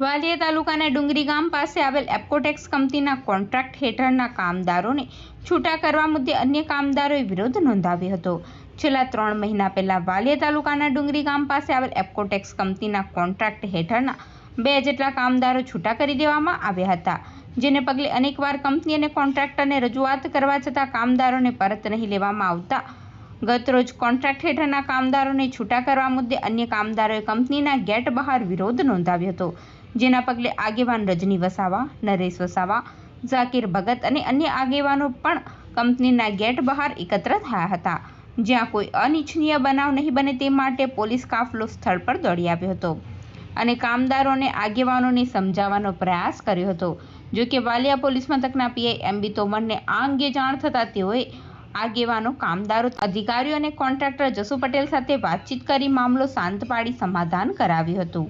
વાલિયા તાલુકાના ડુંગરી ગામ પાસે આવેલ એપ્કોટેક્સ કંપનીના કોન્ટ્રાક્ટ હેઠળના કામદારોને છૂટા કરવા મુદ્દે અન્ય કામદારોએ વિરોધ નોંધાવ્યો હતો. છેલ્લા ત્રણ મહિના પહેલા વાલિયા તાલુકાના ડુંગરી ગામ પાસે આવેલ એપ્કોટેક્સ કંપનીના કોન્ટ્રાક્ટ હેઠળના બે જેટલા કામદારો છૂટા કરી દેવામાં આવ્યા હતા, જેને પગલે અનેકવાર કંપની અને કોન્ટ્રાક્ટરને રજૂઆત કરવા છતાં કામદારોને પરત નહીં લેવામાં આવતા ગતરોજ કોન્ટ્રાક્ટ હેઠળના કામદારોને છૂટા કરવા મુદ્દે અન્ય કામદારોએ કંપનીના ગેટ બહાર વિરોધ નોંધાવ્યો હતો, જેના પગલે આગેવાન રજની વસાવા, નરેશ વસાવા, ઝાકીર ભગત અને અન્ય આગેવાનો પણ કંપનીના ગેટ બહાર એકત્ર થયા હતા, જ્યાં કોઈ અનિચ્છનીય બનાવ નહીં બને તે માટે પોલીસ કાફલો સ્થળ પર દોડી આવ્યો હતો અને કામદારોને આગેવાનોને સમજાવવાનો પ્રયાસ કર્યો હતો. જો કે વાલિયા પોલીસ મથકના પીઆઈ એમબી તોમરને આ અંગે જાણ થતાં તેઓએ આગેવાનો, કામદારો, અધિકારીઓ અને કોન્ટ્રાક્ટર જસુ પટેલ સાથે વાતચીત કરી મામલો શાંત પાડી સમાધાન કરાવ્યું હતું.